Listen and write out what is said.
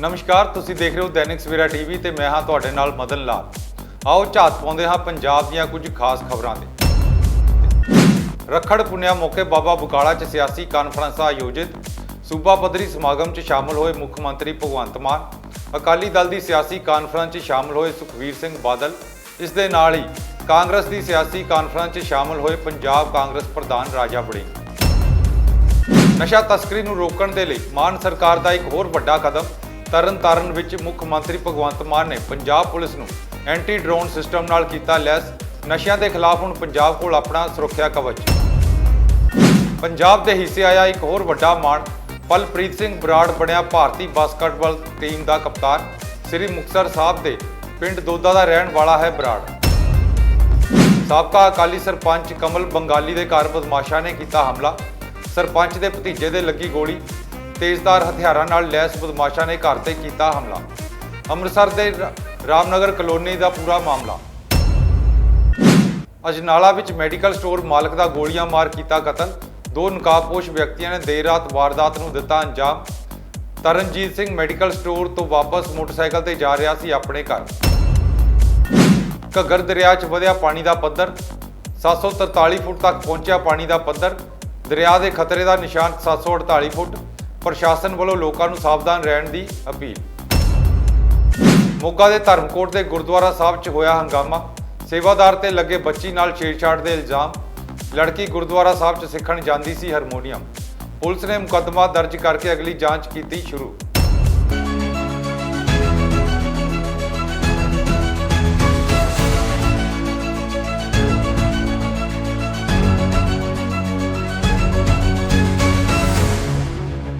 ਨਮਸਕਾਰ, ਤੁਸੀਂ ਦੇਖ ਰਹੇ ਹੋ ਦੈਨਿਕ ਸਵੇਰਾ ਟੀਵੀ ਤੇ ਮੈਂ ਹਾਂ ਤੁਹਾਡੇ ਨਾਲ ਮਦਨ ਲਾਲ। ਆਓ ਝਾਤ ਪਾਉਂਦੇ ਹਾਂ ਪੰਜਾਬ ਦੀਆਂ ਕੁਝ ਖਾਸ ਖਬਰਾਂ ਤੇ। ਰੱਖੜ ਪੁੰਨਿਆ ਮੌਕੇ ਬਾਬਾ ਬੁਕਾਲਾ 'ਚ ਸਿਆਸੀ ਕਾਨਫਰੰਸ ਆਯੋਜਿਤ। ਸੂਬਾ ਪੱਧਰੀ ਸਮਾਗਮ 'ਚ ਸ਼ਾਮਲ ਹੋਏ ਮੁੱਖ ਮੰਤਰੀ ਭਗਵੰਤ ਮਾਨ। ਅਕਾਲੀ ਦਲ ਦੀ ਸਿਆਸੀ ਕਾਨਫਰੰਸ 'ਚ ਸ਼ਾਮਲ ਹੋਏ ਸੁਖਵੀਰ ਸਿੰਘ ਬਾਦਲ। ਇਸ ਦੇ ਨਾਲ ਹੀ ਕਾਂਗਰਸ ਦੀ ਸਿਆਸੀ ਕਾਨਫਰੰਸ 'ਚ ਸ਼ਾਮਲ ਹੋਏ ਪੰਜਾਬ ਕਾਂਗਰਸ ਪ੍ਰਧਾਨ ਰਾਜਾ ਵੜਿੰਗ। ਨਸ਼ਾ ਤਸਕਰੀ ਨੂੰ ਰੋਕਣ ਦੇ ਲਈ ਮਾਨ ਸਰਕਾਰ ਦਾ ਇੱਕ ਹੋਰ ਵੱਡਾ ਕਦਮ। ਤਰਨਤਾਰਨ ਵਿੱਚ ਮੁੱਖ ਮੰਤਰੀ ਭਗਵੰਤ ਮਾਨ ਨੇ ਪੰਜਾਬ ਪੁਲਿਸ ਨੂੰ ਐਂਟੀ ਡਰੋਨ ਸਿਸਟਮ ਨਾਲ ਕੀਤਾ ਲੈਸ। ਨਸ਼ਿਆਂ ਦੇ ਖਿਲਾਫ ਹੁਣ ਪੰਜਾਬ ਕੋਲ ਆਪਣਾ ਸੁਰੱਖਿਆ ਕਵਚ। ਪੰਜਾਬ ਦੇ ਹਿੱਸੇ ਆਇਆ ਇੱਕ ਹੋਰ ਵੱਡਾ ਮਾਣ। ਪਲਪ੍ਰੀਤ ਸਿੰਘ ਬਰਾੜ ਬਣਿਆ ਭਾਰਤੀ ਬਾਸਕਟਬਾਲ ਟੀਮ ਦਾ ਕਪਤਾਨ। ਸ੍ਰੀ ਮੁਕਤਸਰ ਸਾਹਿਬ ਦੇ ਪਿੰਡ ਦੋਦਾ ਦਾ ਰਹਿਣ ਵਾਲਾ ਹੈ ਬਰਾੜ। ਸਾਬਕਾ ਅਕਾਲੀ ਸਰਪੰਚ ਕਮਲ ਬੰਗਾਲੀ ਦੇ ਘਰ ਬਦਮਾਸ਼ਾਂ ਨੇ ਕੀਤਾ ਹਮਲਾ। ਸਰਪੰਚ ਦੇ ਭਤੀਜੇ ਦੇ ਲੱਗੀ ਗੋਲੀ। ਤੇਜ਼ਧਾਰ ਹਥਿਆਰਾਂ ਨਾਲ ਲੈਸ ਬਦਮਾਸ਼ਾਂ ਨੇ ਘਰ ਤੇ ਕੀਤਾ ਹਮਲਾ। ਅੰਮ੍ਰਿਤਸਰ ਦੇ ਰਾਮਨਗਰ ਕਲੋਨੀ ਦਾ ਪੂਰਾ ਮਾਮਲਾ। ਅਜਨਾਲਾ ਵਿੱਚ ਮੈਡੀਕਲ ਸਟੋਰ ਮਾਲਕ ਦਾ ਗੋਲੀਆਂ ਮਾਰ ਕੀਤਾ ਕਤਲ। ਦੋ ਨਕਾਬਪੋਸ਼ ਵਿਅਕਤੀਆਂ ਨੇ ਦੇਰ ਰਾਤ ਵਾਰਦਾਤ ਨੂੰ ਦਿੱਤਾ ਅੰਜਾਮ। ਤਰਨਜੀਤ ਸਿੰਘ ਮੈਡੀਕਲ ਸਟੋਰ ਤੋਂ ਵਾਪਸ ਮੋਟਰਸਾਈਕਲ ਤੇ ਜਾ ਰਿਹਾ ਸੀ ਆਪਣੇ ਘਰ। ਘੱਗਰ ਦਰਿਆ 'ਚ ਵਧਿਆ ਪਾਣੀ ਦਾ ਪੱਧਰ। 743 ਫੁੱਟ ਤੱਕ ਪਹੁੰਚਿਆ ਪਾਣੀ ਦਾ ਪੱਧਰ। ਦਰਿਆ ਦੇ ਖਤਰੇ ਦਾ ਨਿਸ਼ਾਨ 748 ਫੁੱਟ। ਪ੍ਰਸ਼ਾਸਨ ਵੱਲੋਂ ਲੋਕਾਂ ਨੂੰ ਸਾਵਧਾਨ ਰਹਿਣ ਦੀ ਅਪੀਲ। ਮੋਗਾ ਦੇ ਧਰਮਕੋਟ ਦੇ ਗੁਰਦੁਆਰਾ ਸਾਹਿਬ 'ਚ ਹੋਇਆ ਹੰਗਾਮਾ। ਸੇਵਾਦਾਰ ਤੇ ਲੱਗੇ ਬੱਚੀ ਨਾਲ ਛੇੜਛਾੜ ਦੇ ਇਲਜ਼ਾਮ। ਲੜਕੀ ਗੁਰਦੁਆਰਾ ਸਾਹਿਬ 'ਚ ਸਿੱਖਣ ਜਾਂਦੀ ਸੀ ਹਾਰਮੋਨੀਅਮ। ਪੁਲਿਸ ਨੇ ਮੁਕੱਦਮਾ ਦਰਜ ਕਰਕੇ ਅਗਲੀ ਜਾਂਚ ਕੀਤੀ ਸ਼ੁਰੂ।